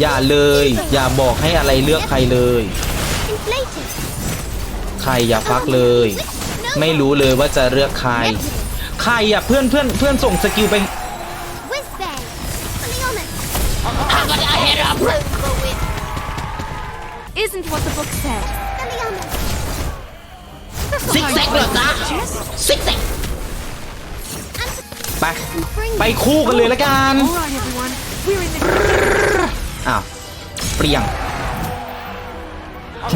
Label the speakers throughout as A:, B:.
A: อย่าเลย อย่าบอกให้อะไรเลือกใครเลย
B: Inflated.
A: ใครอย่าฟักเลย ไม่รู้เลยว่าจะเลือกใคร ใครอะเพื่อนเพื่อนเพื่อนส่งสกิลไป
B: Whiz bang. Fully on it.
C: Isn't what the book said.
B: Fully on it.
A: ซิกแซกเหรอจ๊ะซิกแซกไป ไปคู่กันเลยละกัน อ้าวเปรียง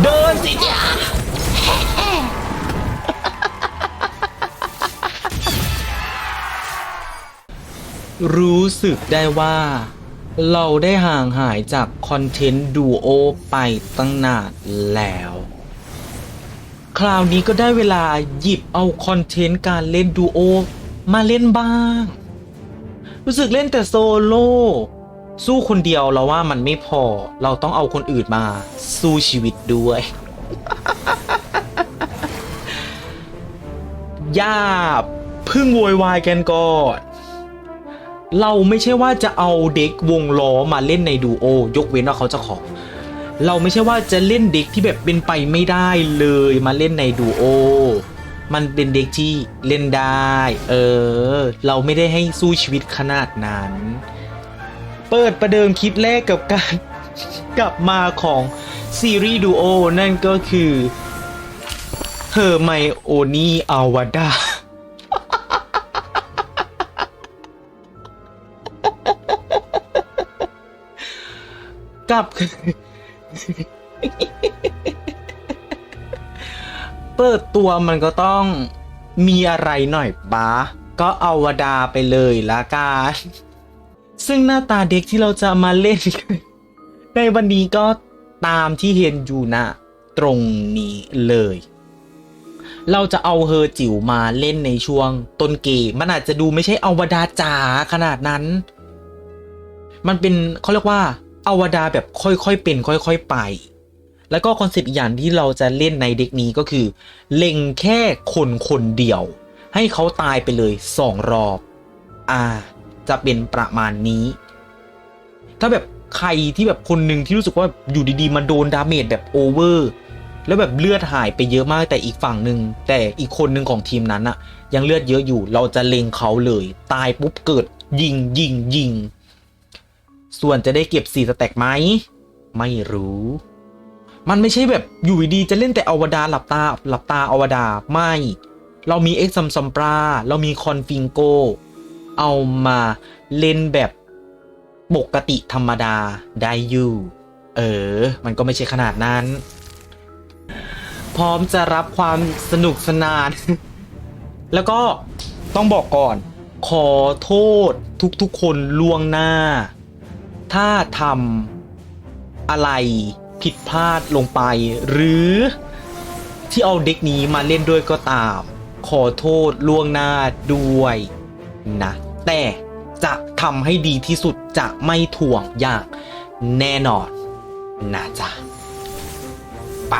A: เดินสิจ้ารู้สึกได้ว่า เราได้ห่างหายจากคอนเทนต์ดูโอไปตั้งนานแล้ว คราวนี้ก็ได้เวลาหยิบเอาคอนเทนต์การเล่นดูโอมาเล่นบ้าง รู้สึกเล่นแต่โซโล่ สู้คนเดียวเราว่ามันไม่พอ เราต้องเอาคนอื่นมา สู้ชีวิตด้วย ย่าพึ่งโวยวายกันก่อนเราไม่ใช่ว่าจะเอาเด็กวงล้อมาเล่นในดูโอยกเว้นว่าเขาจะขอ เราไม่ใช่ว่าจะเล่นเด็กที่แบบเป็นไปไม่ได้เลยมาเล่นในดูโอ มันเป็นเด็กที่เล่นได้ เออ เราไม่ได้ให้สู้ชีวิตขนาดนั้น เปิดประเดิมคลิปแรกกับการกลับมาของซีรีส์ดูโอนั่นก็คือเฮอร์ไมโอนี่อาวาดากับเปิดตัวมันก็ต้องมีอะไรหน่อยปะก็เอาวดาไปเลยละกัน ซึ่งหน้าตาเด็กที่เราจะมาเล่น ในวันนี้ก็ตามที่เห็นอยู่นะตรงนี้เลย เราจะเอาเฮอจิ๋วมาเล่นในช่วงต้นเกมมันอาจจะดูไม่ใช่อวดาจ๋าขนาดนั้น มันเป็นเขาเรียกว่าอวดาแบบค่อยๆเป็น ค่อยๆไป แล้วก็คอนเซปต์อีกอย่างที่เราจะเล่นในเด็กนี้ก็คือ เล็งแค่คนคนเดียว ให้เขาตายไปเลยสองรอบ อ่า จะเป็นประมาณนี้ ถ้าแบบใครที่แบบคนหนึ่งที่รู้สึกว่าอยู่ดีๆ มาโดนดาเมจแบบโอเวอร์แล้วแบบเลือดหายไปเยอะมากแต่อีกฝั่งหนึ่งแต่อีกคนหนึ่งของทีมนั้นอะยังเลือดเยอะอยู่ เราจะเล็งเขาเลย ตายปุ๊บเกิดยิงยิงยิง ส่วนจะได้เก็บสี่สแต็กไหม ไม่รู้ มันไม่ใช่แบบอยู่ดีๆจะเล่นแต่อวดาหลับตาหลับตาอวดาไม่ เรามีเอ็กซัมซัมปราเรามีคอนฟิงโก เอามาเล่นแบบปกติธรรมดาได้อยู่ เออ มันก็ไม่ใช่ขนาดนั้น พร้อมจะรับความสนุกสนาน แล้วก็ต้องบอกก่อน ขอโทษทุกๆคนล่วงหน้า ถ้าทำอะไรผิดพลาดลงไป หรือที่เอาเด็กนี้มาเล่นด้วยก็ตาม ขอโทษล่วงหน้าด้วยนะ แต่จะทำให้ดีที่สุดจะไม่ถ่วงอย่างแน่นอนนะจ๊ะ ไป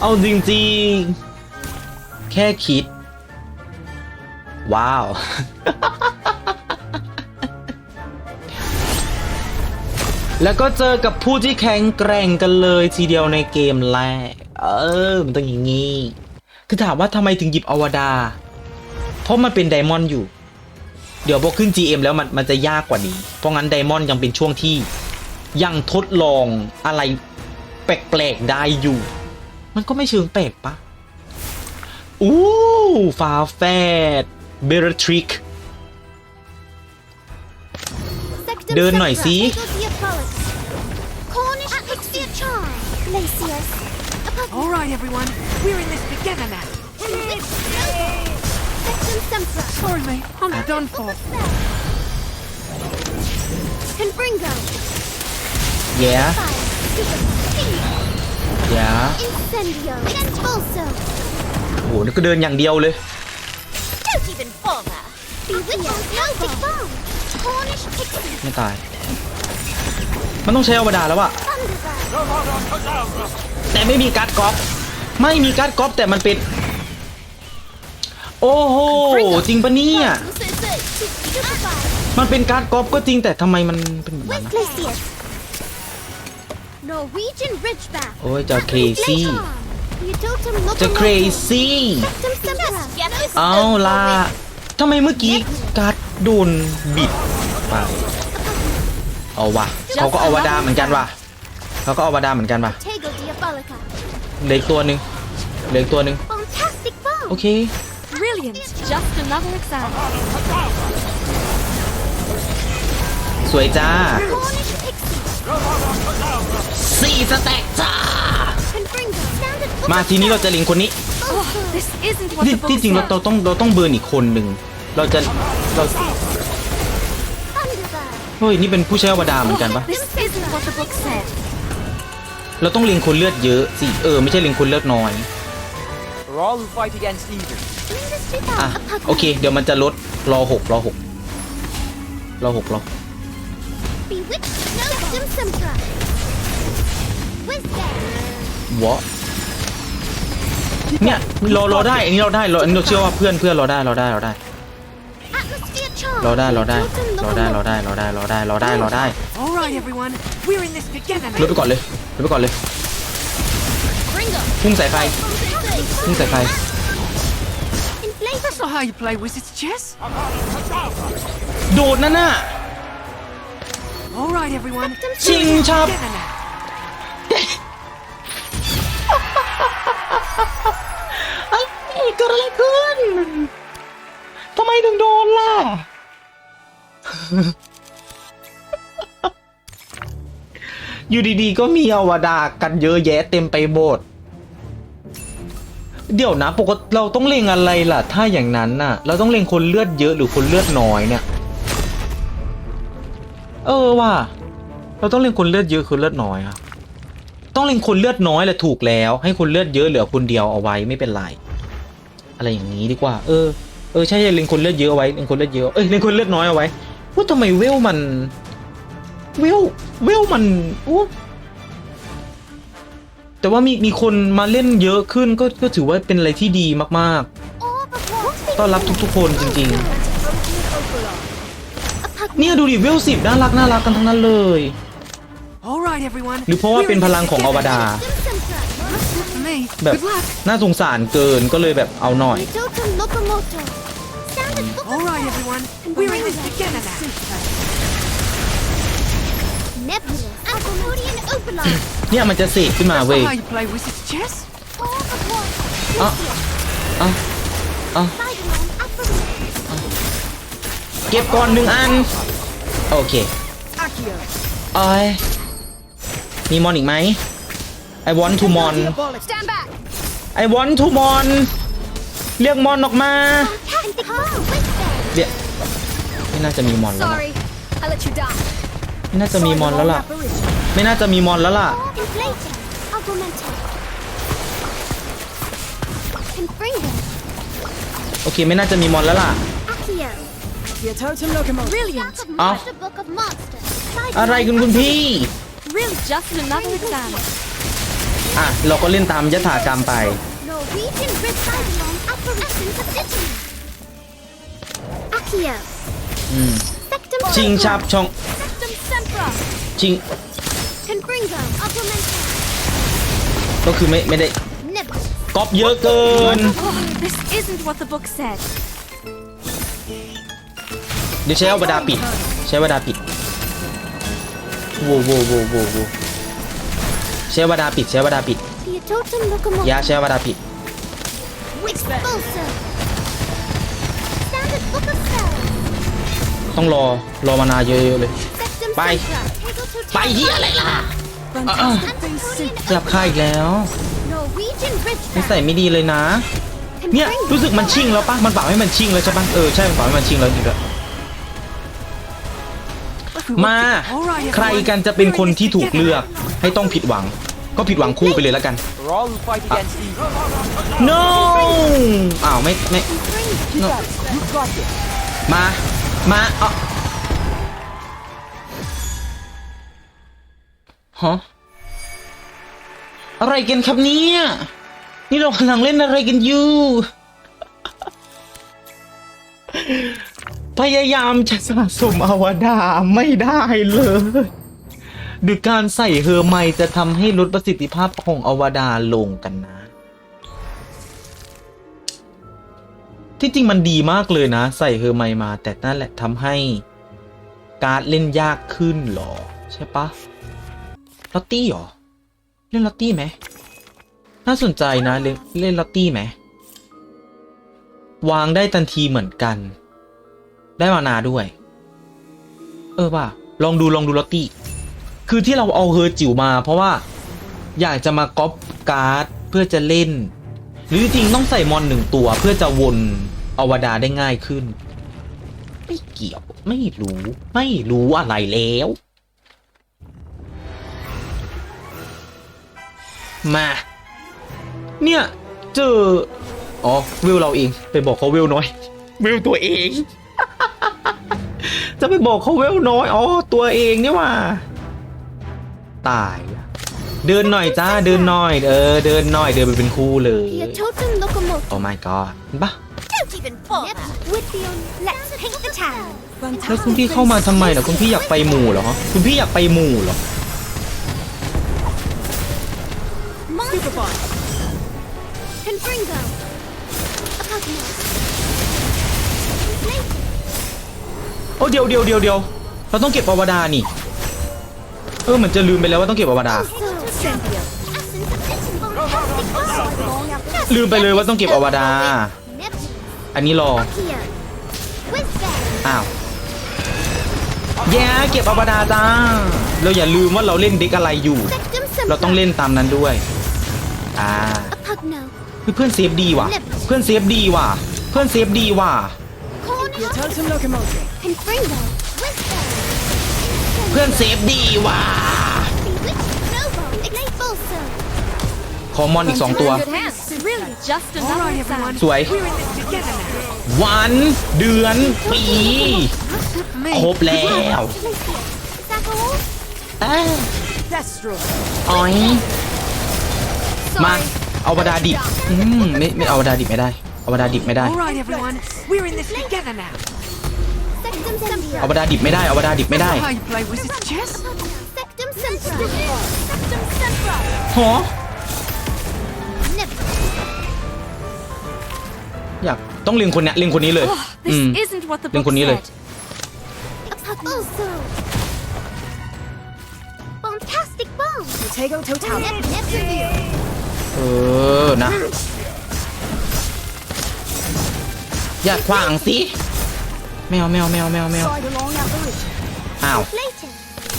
A: เอาจริงๆ แค่คิด ว้าว แล้วก็เจอกับผู้ที่แข็งแกร่งกันเลยทีเดียวในเกมแรก เออ มันต้องอย่างงี้ คือถามว่าทำไมถึงหยิบอวดา เพราะมันเป็นไดมอนด์อยู่ เดี๋ยวพอขึ้น GM แล้วมันมันจะยากกว่านี้ เพราะงั้นไดมอนด์ยังเป็นช่วงที่ยังทดลองอะไรแปลกๆได้อยู่ มันก็ไม่เชิงแปลกปะอู้ฟาแฟดเบรทริก
B: Sectum
A: เดินหน่อยสิ
B: Sempra, Eagle Diabolus. Cornish Pixie Charm. Lacius.
C: All right, everyone. We're in this together now.
B: Sectum Sempra.
C: Sorry, mate. I'm done for.
B: Confringo.
A: แย่
B: Fire. Super. Ping.
A: แย่
B: Incendio. Genvolso.
A: โอ้โหนี่ก็เดินอย่างเดียวเลย
B: Don't even bother. Bewitching Celtic Bomb. Cornish Pixie.
A: ไม่ตาย มันต้องใช้อวดาแล้วอะ
B: Thunderbird.
A: แต่ไม่มีการ์ดกอล์ฟไม่มีการ์ดกอล์ฟแต่มันเป็น โอ้โหจริงปะเนี่ย
B: Superfire.
A: มันเป็นการ์ดกอล์ฟก็จริงแต่ทำไมมันเป็นแบบนั้น
B: With
A: นะ
B: Glacius. Norwegian Ridgeback.
A: โอ้ยจะ crazy
B: The Totem
A: จะ
B: Locomotive.
A: crazy
B: Septum Sempra.
A: เอาล่ะทำไมเมื่อกี้การ์ดโดนบิดไปเอาว่ะเขาก็เอาวาดาเหมือนกันว่ะเขาก็เอาวาดาเหมือนกันว่ะ
B: Tego Diabolica.
A: เหลืออีกตัวหนึ่งเหลืออีกตัวหนึ่ง
B: Fantastic
A: โอ
B: bomb.
A: เค
C: Brilliant. Just another exam.
A: สวยจ้า
B: Cornish Pixie.
A: สี่สแต็กจ้า
B: Confringo. Standard
A: มาทีนี้เราจะลิงคนนี้
C: Oh, this isn't what
A: ที่
C: the book
A: ที่จริงเรา
C: said.
A: เราต้องเราต้องเบิร์นอีกคนหนึ่ง เราจะเรา
B: Thunderbird.
A: เฮ้ยนี่เป็นผู้ใช้อวดาเหมือนกันปะ
C: This isn't what the book said.
A: เราต้องเล็งคนเลือดเยอะสิเออไม่ใช่เล็งคนเลือดน้อย
D: For all who fight against evil,
B: Industry
A: อะ
B: Power.
A: โอเค เดี๋ยวมันจะลดรอหกรอหกรอหกรอ
B: Bewitched Septum Sempra. Wisdom.
A: วะเนี่ยรอรอได้ อันนี้เราได้เราอันนี้เราเชื่อว่าเพื่อนเพื่อนเราได้เราได้เราได้
B: Atmosphere Charm.
A: เราได้เราได้
B: Totem
A: เราได้เรา
B: Locomotive.
A: ได้เราได้เราได้เราได้เราได้
C: All right, everyone. We're in this together
A: ลด
C: now.
A: ไปก่อนเลยลดไปก่อนเลย
B: Ringo.
A: พุ่งสายไฟพุ่งสายไฟ
B: Inflate.
C: That's not how you play wizard's chess.
A: โดดนั่นน่ะ
C: All right, everyone.
B: Septum
A: Ching
B: Sempra.
A: chop.
C: Together now.
A: เอ้ยเกิดอะไรขึ้นทำไมถึงโดนล่ะ อยู่ดีๆ ก็มีอวดากันเยอะแยะเต็มไปหมด เดี๋ยวนะปกติเราต้องเล็งอะไรล่ะ ถ้าอย่างนั้นน่ะ เราต้องเล็งคนเลือดเยอะหรือคนเลือดน้อยเนี่ย เออว่ะเราต้องเล็งคนเลือดเยอะคนเลือดน้อยอะต้องเล็งคนเลือดน้อยแหละถูกแล้ว ให้คนเลือดเยอะเหลือคนเดียวเอาไว้ไม่เป็นไรอะไรอย่างนี้ดีกว่า เออเออใช่ใช่เล็งคนเลือดเยอะเอาไว้เล็งคนเลือดเยอะเอ้ยเล็งคนเลือดน้อยเอาไว้ว่าทำไมเวลมัน เวลเวลมันอู้ แต่ว่ามีมีคนมาเล่นเยอะขึ้นก็ก็ถือว่าเป็นอะไรที่ดีมาก
B: Orb of Water.
A: ๆต้อนรับทุกๆคนจริง
B: A pug.
A: ๆเนี่ยดูดิเวลสิบน่ารักน่ารักกันทั้งนั้นเลย
C: All right, everyone.
A: หรือเพราะว่า
C: We're
A: เป็น
C: in
A: พ
C: this
A: ลังของอ
C: together
A: วดา
C: now.
B: Septum Sempra.
C: Not for me.
A: แบบ
C: Good luck.
A: น่าสงสารเกินก็เลยแบบเอาหน่อย
B: The Totem Locomotive. Standard Book
C: All
B: of
C: right,
B: Fire.
C: everyone. We're in this together now.
B: Aquamodian Opalon.
A: เนี่ยมันจะเสกขึ้นมา
C: That's
A: เว้ย
C: not how you play wizard's chess.
B: Orb of Water.
A: Ah.
B: Lucius.
A: อะอะ
B: Sidemon Aquamarine.
A: เก็บก่อนหนึ่งอัน โอเคเอ้ยมีมอนอีกไหม I want to mon
B: Stand back.
A: I want to mon เรียกมอนออกมา
B: Fantastic bomb. Wisdom.
A: เรียกไม่น่าจะมีมอนแล้วล่ะ
B: Sorry. I let you down.
A: ไม่น่าจะมีมอนแล้วล่ะ ไม่น่าจะมีมอนแล้วล่ะ
B: Inflating. Augmented. Confringo.
A: โอเคไม่น่าจะมีมอนแล้วล่ะ
B: Accio.
C: Brilliant.
B: Out of
A: Ah.
B: Master Book of Monsters. Sidemon
A: อะไรคุณคุณพี่
C: Really, just another exam.
A: อะเราก็เล่นตามยถากรรมไป
B: Norwegian Red Sidemon Apparitions of Italy. Accio.
A: อืม
B: Sectum
A: ชิง
B: Sempra.
A: ชับช่อง
B: Sectum Sempra.
A: ชิง
B: Confringo. Augmented.
A: ก็คือไม่ไม่ได้
B: Nebulous.
A: ก๊อปเยอะเกิน
C: Oh, this isn't what the book said.
A: เดี๋ยวใช้อวดาปิด ใช้อวดาปิดโว้โว้โว้โว้โว้ใช้อวดาปิด ใช้อวดาปิด
B: The Totem Locomotive.
A: ยาใช้อวดาปิด
B: Expulsor. Standard Book of Spells.
A: ต้องรอรอมานานเยอะๆเลย
B: Septum
A: Bye.
B: Sempra. Hegel to
A: ไปเฮียอะไรล่ะ
B: Antipodean
A: กลับค่ายอีกแล้ว
B: Norwegian
A: นิ
B: Ridgeback.
A: สัยไม่ดีเลยนะ เนี่ยรู้สึกมันชิ่งแล้วปะมันปรับให้มันชิ่งแล้วใช่ปะเออใช่มันปรับให้มันชิ่งแล้วจริงด้วย
C: If we
A: มา
C: want to- All right,
A: ใคร
C: everyone.
A: กันจะเป็น
C: We're in
A: คน
C: this
A: ที่ถูก
C: together
A: เลือก
C: now.
A: ให้ต้องผิดหวัง ก็ผิดหวังคู่ไปเลยแล้วกัน
D: for all who fight against evil,
A: no อ้าวไม่ไม่ no
D: you got this.
A: มา มาเอา ฮะอะไรกันครับเนี่ย นี่เรากำลังเล่นอะไรกันอยู่ พยายามจะสะสมอวดาไม่ได้เลยดูการใส่เฮอร์ไมจะทำให้ลดประสิทธิภาพของอวดาลงกันนะ ที่จริงมันดีมากเลยนะ ใส่เฮอร์ไมมา แต่นั่นแหละทำให้ การ์ดเล่นยากขึ้นหรอ ใช่ปะ ลอตตี้เหรอ เล่นลอตตี้ไหมน่าสนใจนะ เล่นเล่นลอตตี้ไหมวางได้ทันทีเหมือนกัน ได้มานาด้วย เออป่ะลองดูลองดูลอตตี้ คือที่เราเอาเฮอร์จิ๋วมา เพราะว่าอยากจะมาก๊อปการ์ดเพื่อจะเล่น หรือจริงต้องใส่มอนหนึ่งตัวเพื่อจะวนอวดาได้ง่ายขึ้น ไม่เกี่ยวไม่รู้ไม่รู้อะไรแล้ว มา เนี่ยเจออ๋อวิวเราเอง ไปบอกเขาวิวน้อย วิวตัวเอง จะไปบอกเขาวิวน้อยอ๋อตัวเองนี่หว่า ตายละเดินหน่อยจ้าเดินหน่อย เออ เดินหน่อยเดินไปเป็นคู่เลย
B: Your totem locomotive.
A: โอ้ my god เห็นปะ
B: Don't even bother. With the on. Let's paint the town.
A: แล้วคุณพี่เข้ามาทำไมเหรอคุณพี่อยากไปหมู่เหรอ คุณพี่อยากไปหมู่เหรอ
B: Monster. Confringo. A Pokemon.
A: โอ้เดียวเดียวเดียวเดียวเราต้องเก็บอวดานี่ เออเหมือนจะลืมไปแล้วว่าต้องเก็บอวดา
B: Sentio.
A: ลืมไปเลยว่าต้องเก็บอวดา อันนี้รอ
B: Here. Whizbang.
A: อ้าวแย่เก็บอวดาจ้า เราอย่าลืมว่าเราเล่นเด็กอะไรอยู่
B: Sectum
A: เราต้องเล่นตามนั้นด้วย อ่า
B: A Pugno.
A: คือเพื่อนเซฟดีว่ะ เพื่อนเซฟดีว่ะ เพื่อนเซฟดีว่ะ
B: Cornish.
C: Totem locomotive.
B: Confringo. Whizbang.
A: เพื่อนเซฟดีว่ะ
B: Bewitched Snowball. Expulso.
A: ขอมอนอีกสองตัว
B: Good hands. Really, just
C: All right, everyone.
A: สวย
C: We're in this together now.
A: วันเดือนปี
C: Me.
A: ครบแล้ว
B: Is that all?
A: อ่า
C: Destro.
A: อ๋อย มา
B: Sorry.
A: เอาวดาดิบอืมไม่ไม่เอาวดาดิบไม่ได้เอาวดาดิบไม่ได้
C: All right, everyone. We're in this together now.
B: Sectum Sempra.
A: เอาวดาดิบไม่ได้เอาวดาดิบไม่ได้
C: How you play wizard's chess?
B: Sectum Sempra. Sectum Sempra.
A: หอ
B: Never.
A: อยากต้องเล็งคนเนี้ยเล็งคนนี้เลยอืม
B: isn't what the
A: เล็งคนนี้เลย
B: A Pugno. Fantastic bomb.
C: Potato total.
B: Nep- Neptune.
A: เออนะ อย่าขวางสิแมวแมวแมวแมวแมว
B: Slide along our bridge.
A: อ้าว
B: Inflated.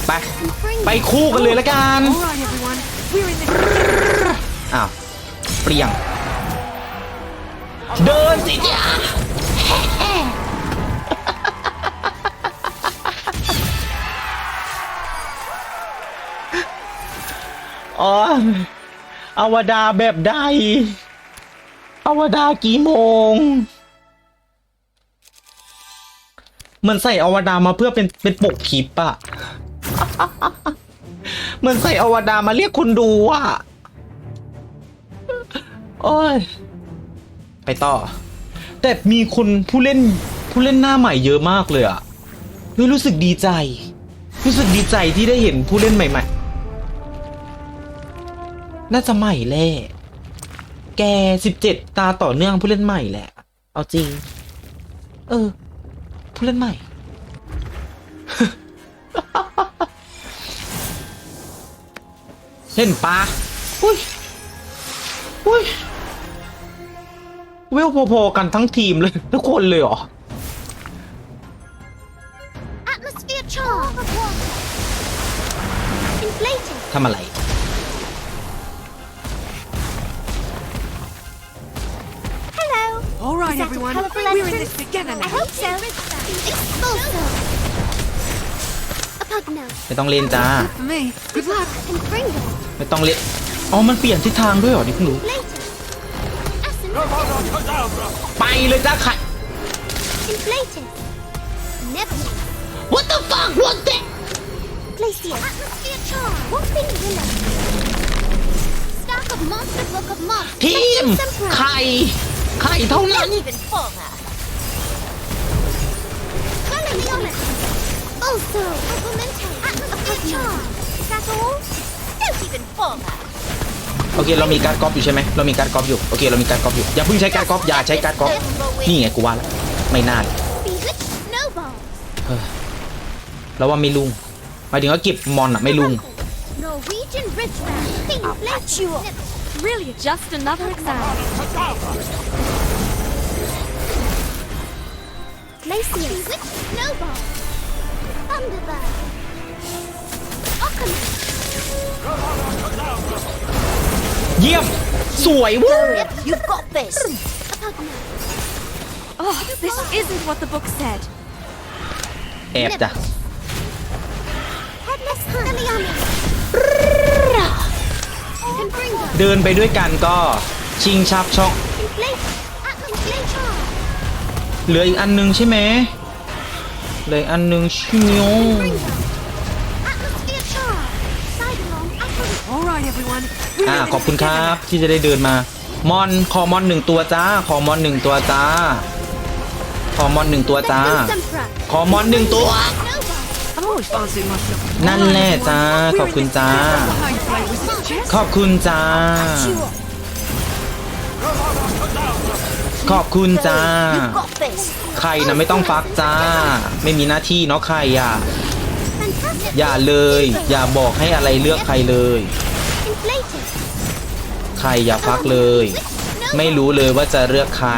A: ไป
B: Confringo.
A: ไปคู่กันเลยละกัน
C: All right, everyone. We're in this together.
A: อ้าว เปรียง เดินสิจ้าอ๋อ อวดาแบบใด อวดากี่โมงมือนใส่อวดามาเพื่อเป็นเป็นปกคลิปอะมือนใส่อวดามาเรียกคนดูอะโอ้ย ไปต่อ แต่มีคนผู้เล่นผู้เล่นหน้าใหม่เยอะมากเลยอะรู้สึกดีใจ รู้สึกดีใจที่ได้เห็นผู้เล่นใหม่ ๆ น่าจะใหม่แหละแกสิบเจ็ดตาต่อเนื่องผู้เล่นใหม่แหละ เอาจริง เออ ผู้เล่นใหม่ เห็นปะอุ้ยอุ้ยเวลพอๆกันทั้งทีมเลย ทุกคนเลยเหรอ
B: Atmosphere charm. Inflated.
A: ทำอะไร
C: All right,
B: Is that a
C: everyone.
B: colourful
C: We're in
B: entrance?
C: this together
B: I
C: now.
B: hope so. Expulso. A Pugno.
A: ไม่ต้องเล่นจ้า
C: For me. Good luck.
B: Confringo.
A: ไม่ต้องเล่นอ๋อมันเปลี่ยนทิศทางด้วยเหรอนี่เพิ่งรู้
B: Inflated. Essence.
A: ไปเลยจ้าค่ะ
B: Inflated. Neptune.
A: What the fuck was that
B: Glacier. Atmosphere charm. Whooping willow. Stack of monster book of moss.
A: ทีม
B: Sempra.
A: ไข่ ไข่เท่านั้น
B: Don't even bother. Also, Augmente. Atmosphere charge. Is that all? Don't even bother.
A: โอเคเรามีการดกอล์ฟอยู่ใช่ไหมเรามีการดกอล์ฟอยู่โอเคเรามีการดกอล์ฟอยู่อย่าเพิ่งใช้การดกอล์ฟอย่าใช้การดกอล์ฟนี่ไงกูว่าแล้วไม่น่าเลย
B: Bewitched snowball.
A: แล้วว่าไม่ลุงหมายถึงว่าเก็บมอนอะไม่ลุง
B: Norwegian ridgeback. Inflation.
E: Really, just another exam.
B: Glacier. Bewitched snowball. Thunderbird. Ockham.
A: เยี่ยม สวยเว้ย
B: Yep, you've got this. Apugna.
E: Oh, this isn't what the book said.
A: แอบจ้ะ
B: Headless hunt. Eliani. Confringo.
A: เดินไปด้วยกันก็ชิงชับช่อง
B: Inflate. Inflation.
A: เหลืออีกอันหนึงใช่ไหมเหลืออีกอันหนึงชิโย
B: Confringo. Atmosphere charge. Sidelong. Aqua.
C: All right, everyone. We're
A: อ่า
C: in this
A: ขอบคุณค
C: together
A: รับ
C: now.
A: ที่จะได้เดินมามอนขอมอนหนึ่งตัวจ้าขอมอนหนึ่งตัวจ้าขอมอนหนึ่งตัวจ้า
B: Sectum Sempra.
A: ขอมอนหนึ่งตัว นั่นแหละจ้า ขอบคุณจ้า ขอบคุณจ้า ขอบคุณจ้า ใครนะไม่ต้องฟักจ้า ไม่มีหน้าที่เนาะใครอะ อย่าเลย อย่าบอกให้อะไรเลือกใครเลย ใครอย่าฟักเลย ไม่รู้เลยว่าจะเลือกใคร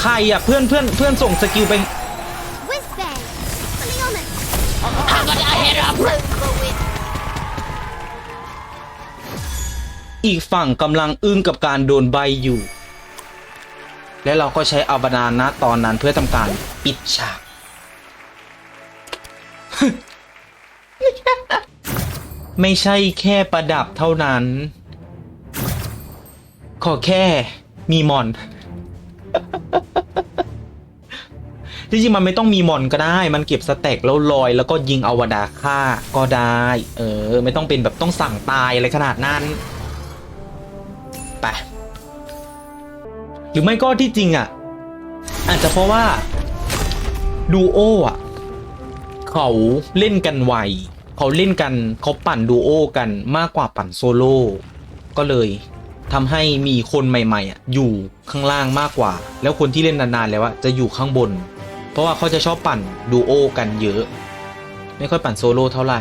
A: ใครอะเพื่อนเพื่อนเพื่อนส่งสกิลไป อีกฝั่งกำลังอึ้งกับการโดนใบอยู่ และเราก็ใช้อาวบานาตอนนั้นเพื่อทำการปิดฉาก ไม่ใช่แค่ประดับเท่านั้น ขอแค่มีมอนจริงๆมันไม่ต้องมีมอนก็ได้ มันเก็บสแต็กแล้วลอย แล้วก็ยิงอวดาฆ่าก็ได้ เออ ไม่ต้องเป็นแบบต้องสั่งตายอะไรขนาดนั้น ไปหรือไม่ก็ที่จริงอะ อาจจะเพราะว่าดูโออะ เขาเล่นกันไวเขาเล่นกันเขาปั่นดูโอกันมากกว่าปั่นโซโล่ก็เลยทำให้มีคนใหม่ๆอะอยู่ข้างล่างมากกว่า แล้วคนที่เล่นนานๆแล้วอะจะอยู่ข้างบน เพราะว่าเขาจะชอบปั่นดูโอกันเยอะ ไม่ค่อยปั่นโซโล่เท่าไหร่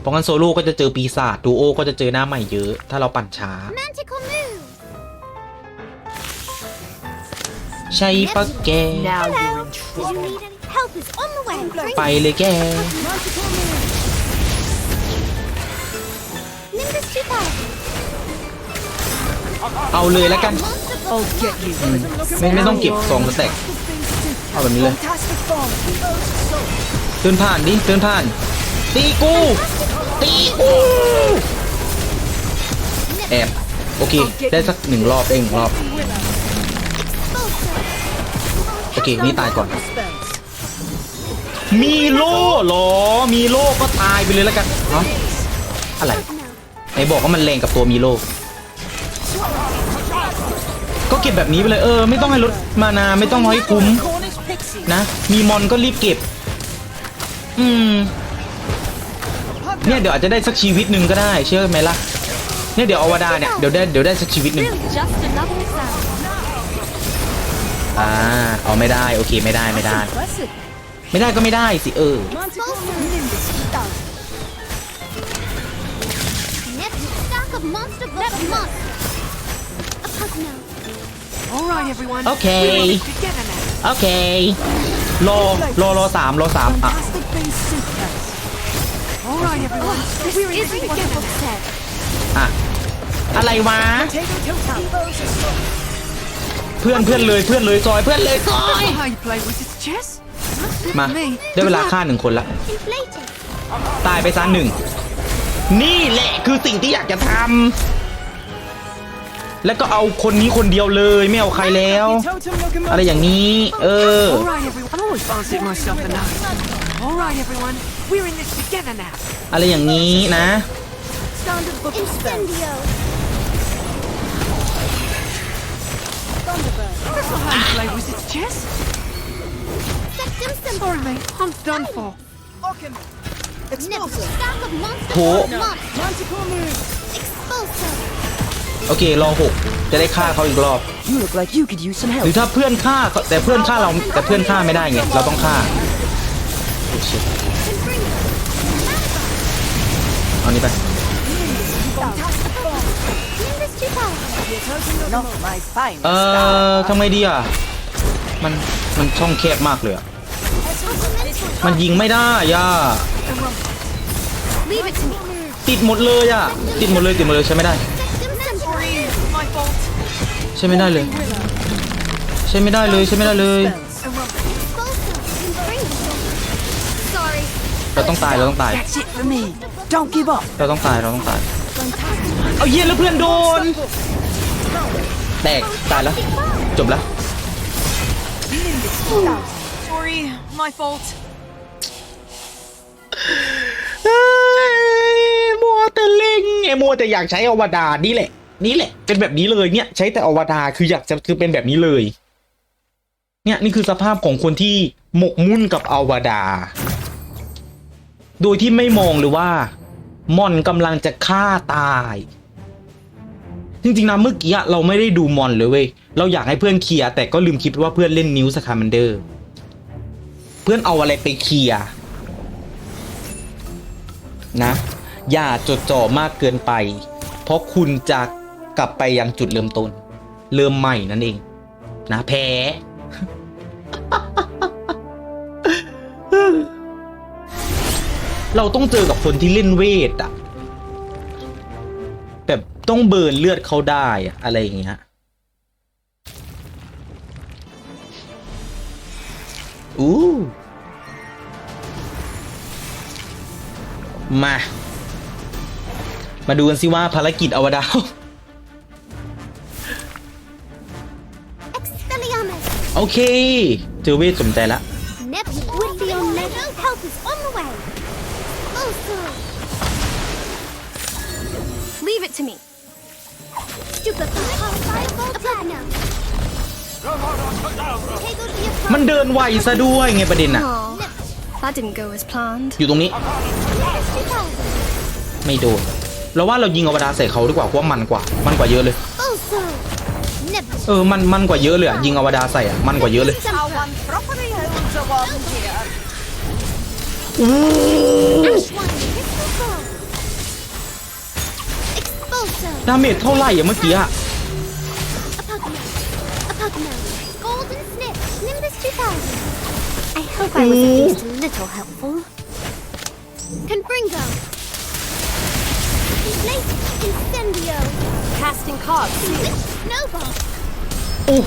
A: เพราะงั้นโซโล่ก็จะเจอปีศาจดูโอก็จะเจอหน้าใหม่เยอะ ถ้าเราปั่นช้า ใช่ปะแก
D: Now
B: Hello.
D: you're in
B: Did you
D: trouble.
B: need any help? Is on the way.
A: ไปเลยแก
B: Mantical move. Nimbus 2000.
A: เอาเลยแล้วกัน
B: Monster book.
C: I'll get you.
A: ไม่ไม่ต้องเก็บสองสแต็กเอาแบบนี้เลย
B: Fantastic bomb.
A: เดินผ่านดิเดินผ่าน ตีกู ตีกู แอบ โอเค ได้สักหนึ่งรอบเองรอบโอเคนี่ตายก่อน มีโล่เหรอ มีโล่ก็ตายไปเลยแล้วกันเนาะอะไรไหนบอกว่ามันแรงกับตัวมีโล่ก็เก็บแบบนี้ไปเลยเออ ไม่ต้องให้ลดมานาไม่ต้องให้คุ้ม
D: Cornish pixie.
A: นะ มีมอนก็รีบเก็บ อืม เนี่ยเดี๋ยวอาจจะได้สักชีวิตหนึ่งก็ได้ เชื่อไหมล่ะ เนี่ยเดี๋ยวอวดาเนี่ยเดี๋ยวได้เดี๋ยวได้สักชีวิตหนึ่ง อ่าเอาไม่ได้โอเคไม่ได้ไม่ได้ ไม่ได้ก็ไม่ได้สิเออ
B: Nimbus 2000. Neptune. Stack of monster book of monsters. A Pugno.
C: All right, everyone.
A: Okay.
C: We're in this together now.
A: โอเครอรอรอสามรอสามอะ
C: Fantastic beast suitcase. All right, everyone.
E: This
C: We're in this
E: isn't what the
C: together
E: book
C: now.
E: said.
A: อะอะไรวะ เพื่อนเพื่อนเลยเพื่อนเลยซอยเพื่อนเลยซอย
C: That's not how you play with his chest.
A: มา ได้เวลาฆ่าหนึ่งคนละ
B: Inflated.
A: ตายไปซะหนึ่ง นี่แหละคือสิ่งที่อยากจะทำแล้วก็เอาคนนี้คนเดียวเลยไม่เอาใครแล้ว อะไรอย่างนี้ เออ
C: All right, everyone. I'm always fancying myself a knife. All right, everyone. We're in this together now.
A: อะไรอย่างนี้นะ
C: how you play with his chest.
B: Sectum
C: Sorry,
B: Sempra.
C: mate. I'm done for.
B: Nibble. Stack of monster
A: โถ
B: monsters. Expulso.
A: โอเครอหกจะได้ฆ่าเขาอีกรอบ
C: You look like you could use some
A: หรือ
C: help.
A: ถ้าเพื่อนฆ่าเขาแต่เพื่อนฆ่าเราแต่เพื่อนฆ่าไม่ได้ไงเราต้องฆ่าโอ้ shit
B: Confringo.
A: เอานี้ไป
C: Not my finest.
A: เอ่อทำไงดีอะ มัน มันช่องแคบมากเลยอะ
B: Elemental.
A: มันยิงไม่ได้ย่า
B: Leave it to me.
A: ติดหมดเลยอะ ติดหมดเลยติดหมดเลยใช้ไม่ได้
B: System Centauri.
C: My fault.
A: ใช้ไม่ได้เลย ใช้ไม่ได้เลยใช้ไม่ได้เลย
B: Expulso. Confringo. Sorry.
A: เราต้องตายเราต้องตาย
C: That's it for me. Don't give up.
A: เราต้องตายเราต้องตาย
B: Fantastic.
A: เอาเยี่ยแล้วเพื่อนโดน แตกตายแล้ว จบแล้ว
C: Sorry, my fault.
A: เอ้ยมัวแต่เล็งไอ้มัวแต่อยากใช้อวดารนี่แหละ นี่แหละ เป็นแบบนี้เลยเนี่ยใช้แต่อวดารคืออยากจะคือเป็นแบบนี้เลย เนี่ยนี่คือสภาพของคนที่หมกมุ่นกับอวดารโดยที่ไม่มองเลยว่ามอนกำลังจะฆ่าตาย จริงๆนะเมื่อกี้อะเราไม่ได้ดูมอนเลยเว้ยเราอยากให้เพื่อนเคลียร์แต่ก็ลืมคิดว่าเพื่อนเล่นนิ้วสคามันเดอร์เพื่อนเอาอะไรไปเคลียร์นะ อย่าจดจ่อมากเกินไป เพราะคุณจะกลับไปยังจุดเริ่มต้น เริ่มใหม่นั่นเอง นะแพ้เราต้องเจอกับคนที่เล่นเวทอะ ต้องเบิร์นเลือดเขาได้อะอะไรอย่างเงี้ยอู้มา มาดูกันสิว่าภารกิจอวดาว
B: Expelliarmus.
A: โอเค เจอเวทสมใจละ มันเดินไวซะด้วยไงประเด็นอะ
E: Oh, that didn't go as planned.
A: อยู่ตรงนี้
B: 2000.
A: ไม่โดนเราว่าเรายิงอวดาใส่เขาดีกว่าเพราะว่ามันกว่า มันกว่าเยอะเลย
B: Also. Nebula.
A: เออ มัน มันกว่าเยอะเลยอะยิงอวดาใส่อะมันกว่าเยอะเลย
B: Someone
C: properly holds a wand here.
B: Ashwine. Crystal
A: ดาเมจเท่าไหร่อะเมื่อกี้อะ
B: A Pugno. A Pugno. Golden Snip. Nimbus 2000. I hope I was at least a little helpful. Confringo. Inflated. Incendio.
E: Casting cards.
B: Snowball.
A: อู้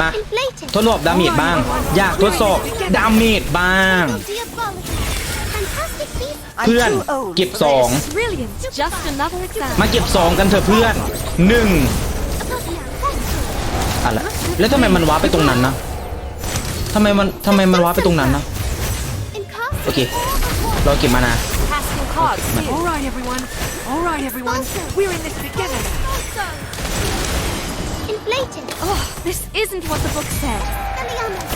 A: มา
B: Inflated.
A: ทดสอบดาเมจบ้าง อยากทดสอบดาเมจบ้าง
B: Diabolical. Fantastic Beast.
A: เพื่อนเก็บสอง
E: Brilliant. Just another example.
A: มาเก็บสองกันเถอะเพื่อนหนึ่ง
B: A Pugno. Question.
A: อะไรแล้วทำไมมันว้าร์ปไปตรงนั้นนะทำไมมันทำไมมันว้าร์ปไปตรงนั้นนะ
B: Incast.
A: Okay. เราเก็บมานา
E: Casting cards.
C: All right, everyone. All right, everyone. We're in this together now.
B: Also. Inflated.
E: Oh, this isn't what the book said.
B: Expelliarmus.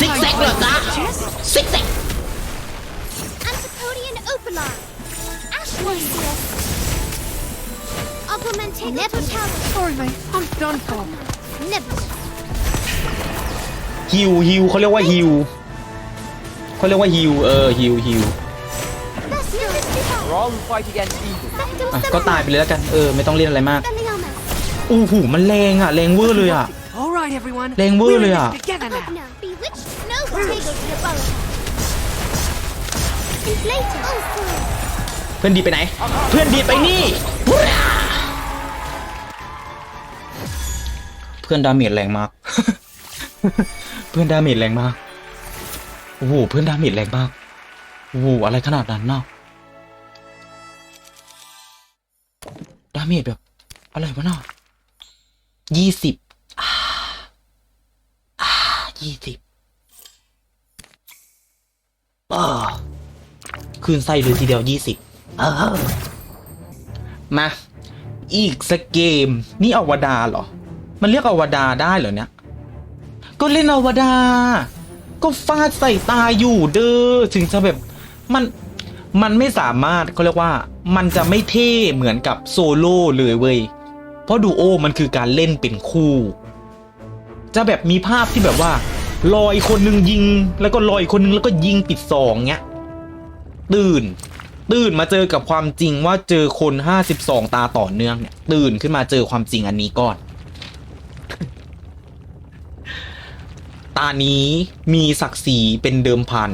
A: ซิกแซกเหรอจ๊ะซิ กแซก
B: Antipodian Opalar. Ashwasius. Augmentate. Never Tower.
C: Sorry, mate. I'm done for.
B: Never.
A: ฮิวฮิวเขาเรียกว่าฮิวเขาเรียกว่าฮิวเออฮิวฮิว
B: Vestal.
D: For all who fight against evil,
B: Sectum
A: อะก็ตายไปเลยแล้วกันเออไม่ต้องเล่นอะไรมาก
B: Expelliarmus.
A: อู้หูมันแรงอะแรงเวอร์เลยอะ
C: All right, everyone.
A: Lên
C: We're
A: mưa
C: in
A: rồi
C: this
A: à?
C: together now.
B: Pugno. Bewitched Snow Potato Diabolical. Inflated. Also.
A: เพื่อนดีไปไหน เพื่อนดีไปนี่ เพื่อนดาเมจแรงมาก เพื่อนดาเมจแรงมาก โอ้โห เพื่อนดาเมจแรงมาก โอ้โห อะไรขนาดนั้นเนาะดาเมจแบบ อะไรวะเนาะยี่สิบอ่าอ่ายี่สิบอ่า คืนไส้เลยทีเดียวยี่สิบเออมา อีกสักเกม นี่อวดารเหรอ มันเรียกอวดารได้เหรอเนี่ย ก็เล่นอวดารก็ฟาดใส่ตาอยู่เด้อถึงจะแบบมันมันไม่สามารถเขาเรียกว่า มันจะไม่เท่เหมือนกับโซโล่เลยเว้ย เพราะดูโอมันคือการเล่นเป็นคู่ จะแบบมีภาพที่แบบว่าลอยคนหนึ่งยิง แล้วก็ลอยคนหนึงแล้วก็ยิงปิดสองเงี้ย ตื่น ตื่นมาเจอกับความจริงว่าเจอคน 52 ตาต่อเนื่องเนี่ย ตื่นขึ้นมาเจอความจริงอันนี้ก่อน ตานี้มีศักดิ์ศรีเป็นเดิมพัน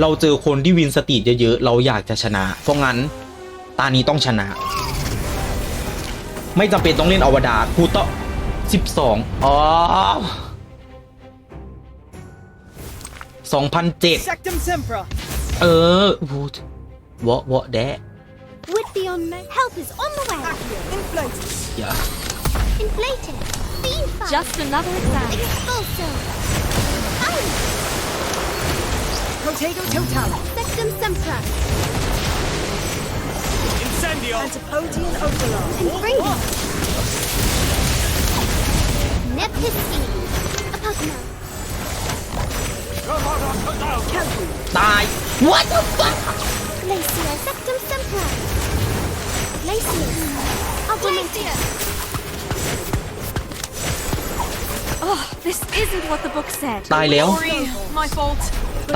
A: เราเจอคนที่วินสติเยอะๆ เราอยากจะชนะ เพราะงั้น ตานี้ต้องชนะ ไม่จำเป็นต้องเล่นอวดาคูตะ12อ๋อ2007 ออวูดวะวะแดะ
B: With the unmet help is on the way.
C: Inflated.
A: อย่า
B: Inflated. Beam fire.
E: Just another example.
B: Expulso. Fire.
C: Potato Total.
B: Sectum Sempra.
C: Antipodian Overlord.
B: Confringo. า
A: ย What the fuck
B: Glacier. Sectum Sempra. Glacier. Augmentia.
E: Oh, this isn't what the book said.
A: ตายแล้ว
C: Sorry, my fault.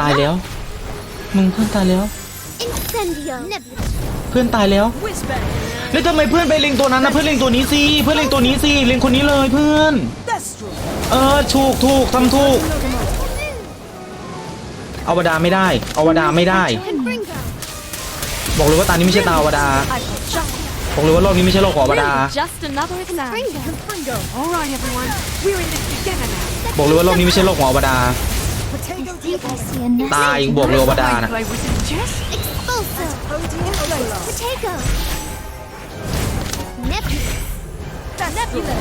A: ตายแล้ว มึงเพื่อนตายแล้ว
B: Incendio. Nebula.
A: เพื่อนตายแล้ว
C: Whizbang.
A: แล้วทำไมเพื่อนไปเล็งตัวนั้นนะเพื่อนเล็งตัวนี้สิเพื่อนเล็งตัวนี้สิเล็งคนนี้เลยเพื่อน
C: Destro.
A: เออถูกถูกทำถูก อวดาไม่ได้อวดาไม่ได้
B: Confringo.
A: บอกเลยว่าตานี้ไม่ใช่ตาอวดา
C: I will shut
A: บอกเลยว่ารอบนี้ไม่ใช่โลกของอวดา
E: Really, just another example.
B: Confringo.
C: Confringo. All right, everyone. We're in this together now.
A: บอกเลยว่ารอบนี้ไม่ใช่โลกของอวดา
C: Potato
B: Glacier.
A: ตาย
B: Nebula.
A: บอกเลยอวดา
C: I
A: นะ
C: play with some chess.
B: Expulso.
C: Podian Overlord.
B: Potato. Nebula.
C: Nebula.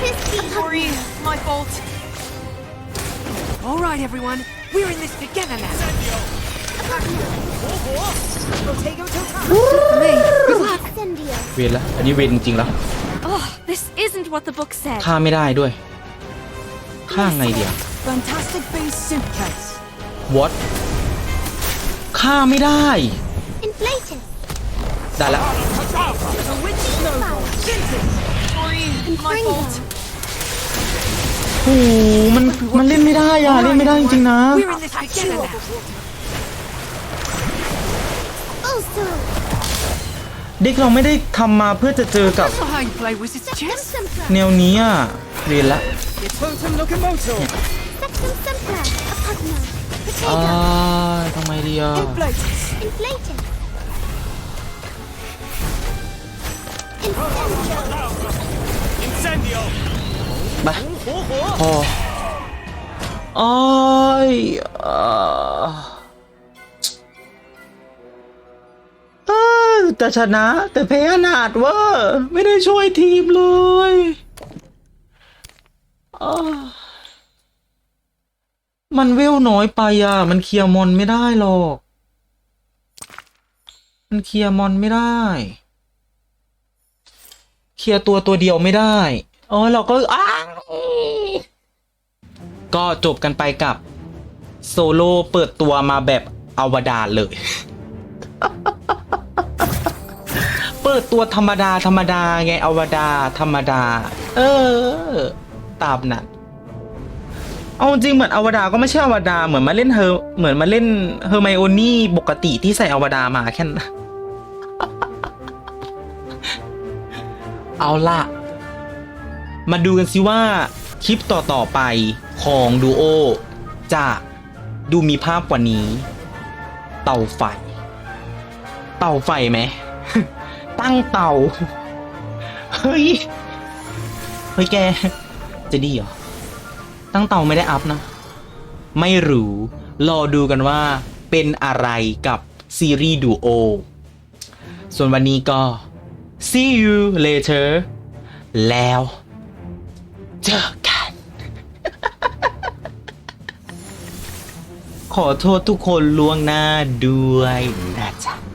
B: Pisces.
C: Sorry, my fault. All right, everyone. We're in this together now. Potato Total. Me.
B: Incendio.
A: เวนแล้ว อันนี้เวนจริงๆแล้ว
E: Oh, this isn't what the book said.
A: ฆ่าไม่ได้ด้วย ฆ่าไงเดียว
C: Fantastic Beast Suitcase.
A: what ฆ่าไม่ได้
B: Inflated.
A: ได้แล้ว
C: The Witch Snowball. Jinted. Sorry, my
B: Confringo.
C: fault.
A: โอ้โหมันมันเล่นไม่ได้อะเล่นไม่ได้จริงๆนะ
C: We're in this together now.
B: Also.
A: เด็กเราไม่ได้ทำมาเพื่อจะเจอกับ
C: That's not how you play Wizard's
B: Sectum
C: chess.
B: Sempra.
A: แนวนี้อะเรียนละ
C: Totem Locomotor.
B: Sectum Sempra. Apogma.
A: อ้า
B: Potato.
A: ยทำไมดีอะ
C: Inflated.
B: Inflated. Incendio.
A: ไปพออ้ยอ่าเอ้ยแต่ชนะ แต่แพ้อนาดเว่าไม่ได้ช่วยทีมเลยอ้ามันเวลน้อยไปอะ มันเคลียร์มอนไม่ได้หรอก มันเคลียร์มอนไม่ได้ เคลียร์ตัวตัวเดียวไม่ได้ อ๋อ เราก็อ้า ก็จบกันไปกับโซโล่เปิดตัวมาแบบอวดารเลย เปิดตัวธรรมดาธรรมดาไงอวดาธรรมดา เออ ตามนั้นเอาจริงเหมือนอวดาก็ไม่ใช่อวดาเหมือนมาเล่นเฮอเหมือนมาเล่นเฮอร์ไมโอนี่ปกติที่ใส่อวดามาแค่นั้นเอาล่ะ มาดูกันสิว่าคลิปต่อ ๆ ไปของดูโอจะดูมีภาพกว่านี้ เตาไฟ เตาไฟไหม ตั้งเตาเฮ้ย เฮ้ยแก จะดีเหรอ ตั้งเตาไม่ได้อัพนะ ไม่รู้ รอดูกันว่าเป็นอะไรกับซีรีส์ดูโอ ส่วนวันนี้ก็ see you later แล้วเจอ ขอโทษทุกคนล่วงหน้าด้วยนะจ๊ะ